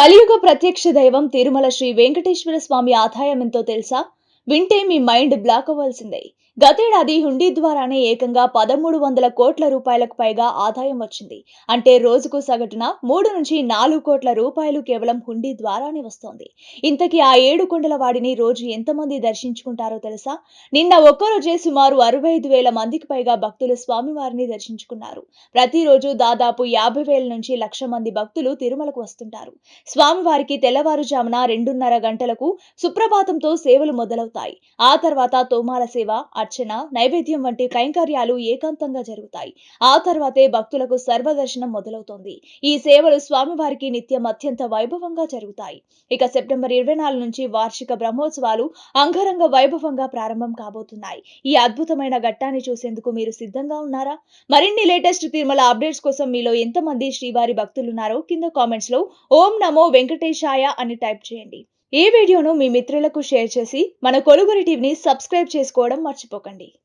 కలియుగ ప్రత్యక్ష దైవం తిరుమల శ్రీ వెంకటేశ్వర స్వామి ఆదాయం ఎంతో తెలుసా? వింటే మీ మైండ్ బ్లాక్ అవ్వాల్సిందే. గతేడాది హుండీ ద్వారానే ఏకంగా పదమూడు వందల కోట్ల రూపాయలకు పైగా ఆదాయం వచ్చింది. అంటే రోజుకు సగటున మూడు నుంచి నాలుగు కోట్ల రూపాయలు కేవలం హుండీ ద్వారానే వస్తోంది. ఇంతకీ ఆ ఏడు కొండల వాడిని రోజు ఎంతమంది దర్శించుకుంటారో తెలుసా? నిన్న ఒక్కరోజే సుమారు అరవై ఐదు వేల మందికి పైగా భక్తులు స్వామివారిని దర్శించుకున్నారు. ప్రతిరోజు దాదాపు యాభై వేల నుంచి లక్ష మంది భక్తులు తిరుమలకు వస్తుంటారు. స్వామివారికి తెల్లవారుజామున రెండున్నర గంటలకు సుప్రభాతంతో సేవలు మొదలవుతాయి. ఆ తర్వాత తోమాల సేవ అర్చన నైవేద్యం వంటి కైంకర్యాలు ఏకాంతంగా జరుగుతాయి. ఆ తర్వాతే భక్తులకు సర్వదర్శనం మొదలవుతుంది. ఈ సేవలు స్వామివారికి నిత్యం అత్యంత వైభవంగా జరుగుతాయి. ఇక సెప్టెంబర్ ఇరవై నాలుగు నుంచి వార్షిక బ్రహ్మోత్సవాలు అంగరంగ వైభవంగా ప్రారంభం కాబోతున్నాయి. ఈ అద్భుతమైన ఘట్టాన్ని చూసేందుకు మీరు సిద్ధంగా ఉన్నారా? మరిన్ని లేటెస్ట్ తిరుమల అప్డేట్స్ కోసం మీలో ఎంతమంది శ్రీవారి భక్తులున్నారో కింద కామెంట్స్లో ఓం నమో వెంకటేశాయ అని టైప్ చేయండి. ఈ వీడియోను మీ మిత్రులకు షేర్ చేసి మన కొలుగురి టీవీని సబ్స్క్రైబ్ చేసుకోవడం మర్చిపోకండి.